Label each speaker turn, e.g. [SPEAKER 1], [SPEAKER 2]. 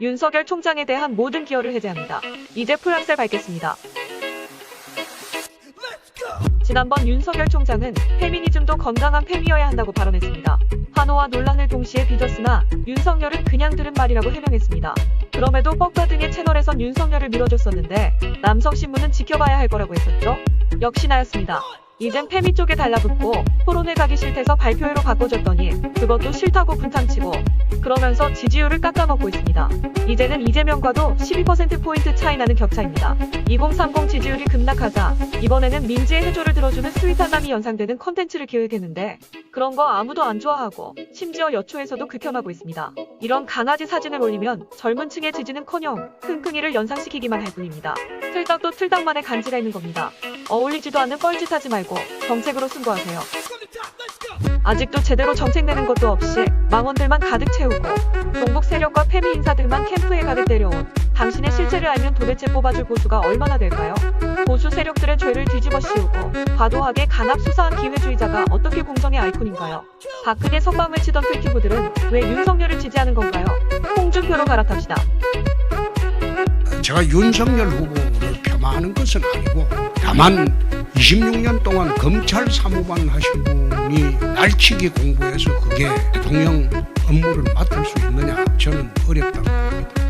[SPEAKER 1] 윤석열 총장에 대한 모든 기여를 해제합니다. 이제 풀락셀 밟겠습니다. 지난번 윤석열 총장은 페미니즘도 건강한 팸이어야 한다고 발언했습니다. 환호와 논란을 동시에 빚었으나 윤석열은 그냥 들은 말이라고 해명했습니다. 그럼에도 뻑가 등의 채널에선 윤석열을 밀어줬었는데 남성신문은 지켜봐야 할 거라고 했었죠. 역시 나였습니다. 이젠 페미 쪽에 달라붙고 토론회 가기 싫대서 발표회로 바꿔줬더니 그것도 싫다고 분탕치고 그러면서 지지율을 깎아먹고 있습니다. 이제는 이재명과도 12%포인트 차이 나는 격차입니다. 2030 지지율이 급락하자 이번에는 민지의 해조를 들어주는 스윗한 남이 연상되는 컨텐츠를 기획했는데 그런 거 아무도 안 좋아하고 심지어 여초에서도 극혐하고 있습니다. 이런 강아지 사진을 올리면 젊은 층의 지지는커녕 흥흥이를 연상시키기만 할 뿐입니다. 틀딱도 틀딱만의 간지가 있는 겁니다. 어울리지도 않는 뻘짓 하지 말고 정책으로 승부하세요. 아직도 제대로 정책 내는 것도 없이 망원들만 가득 채우고 동북 세력과 페미 인사들만 캠프에 가득 데려온 당신의 실체를 알면 도대체 뽑아줄 보수가 얼마나 될까요? 보수 세력들의 죄를 뒤집어 씌우고 과도하게 간압 수사한 기회주의자가 어떻게 공정의 아이콘인가요? 박근혜 선방을 치던 풀티브들은 왜 윤석열을 지지하는 건가요? 홍준표로 갈아탑시다.
[SPEAKER 2] 제가 윤석열 후보를 폄하하는 것은 아니고 다만 26년 동안 검찰 사무관 하신 분이 날치기 공부해서 그게 대통령 업무를 맡을 수 있느냐 저는 어렵다고 봅니다.